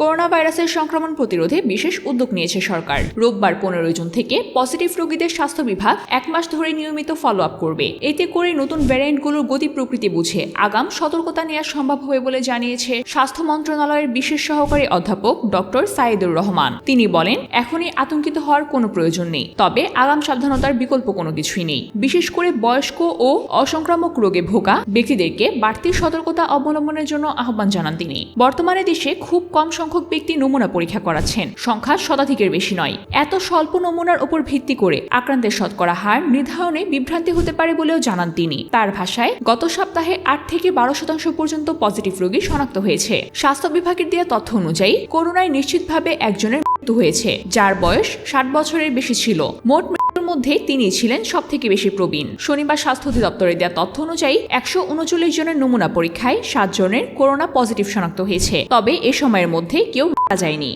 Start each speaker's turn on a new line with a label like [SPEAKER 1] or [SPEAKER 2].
[SPEAKER 1] Corona ভাইরাসের সংক্রমণ প্রতিরোধে বিশেষ উদ্যোগ নিয়েছে সরকার। রোববার পনেরোই জুন থেকে পজিটিভ রোগীদের স্বাস্থ্য বিভাগ এক মাস ধরে নিয়মিত ফলো আপ করবে। এতে করে নতুন ভ্যারিয়েন্টগুলোর গতি প্রকৃতি বুঝে আগাম সতর্কতা নেওয়া সম্ভব হবে বলে জানিয়েছে স্বাস্থ্য মন্ত্রণালয়ের বিশেষ সহকারী অধ্যাপক ডক্টর সাইদুর রহমান। তিনি বলেন, এখনই আতঙ্কিত হওয়ার কোনো প্রয়োজন নেই, তবে আগাম সাবধানতার বিকল্প কোনো কিছুই নেই। বিশেষ করে বয়স্ক ও অসংক্রামক রোগে ভোগা ব্যক্তিদেরকে বাড়তি সতর্কতা অবলম্বনের জন্য আহ্বান জানান তিনি। বর্তমানে দেশে খুব কম সংখ্যক ব্যক্তি নমুনা পরীক্ষা করাচ্ছেন। সংখ্যা শতাধিকের বেশি নয়। এত স্বল্প নমুনার উপর ভিত্তি করে আক্রান্তের শতকরা হার নির্ধারণে বিভ্রান্তি হতে পারে বলেও জানান তিনি। তার ভাষায়, গত সপ্তাহে আট থেকে বারো শতাংশ পর্যন্ত পজিটিভ রোগী শনাক্ত হয়েছে। স্বাস্থ্য বিভাগের দেওয়া তথ্য অনুযায়ী, করোনায় নিশ্চিতভাবে একজনের মৃত্যু হয়েছে, যার বয়স ষাট বছরের বেশি ছিল। মোট মধ্যে তিনি ছিলেন সব থেকে বেশি প্রবীণ। শনিবার স্বাস্থ্য অধিদপ্তরের দেওয়া তথ্য অনুযায়ী একশো উনচল্লিশ জনের নমুনা পরীক্ষায় সাতজনের করোনা পজিটিভ শনাক্ত হয়েছে। তবে এ সময়ের মধ্যে কেউ যায়নি।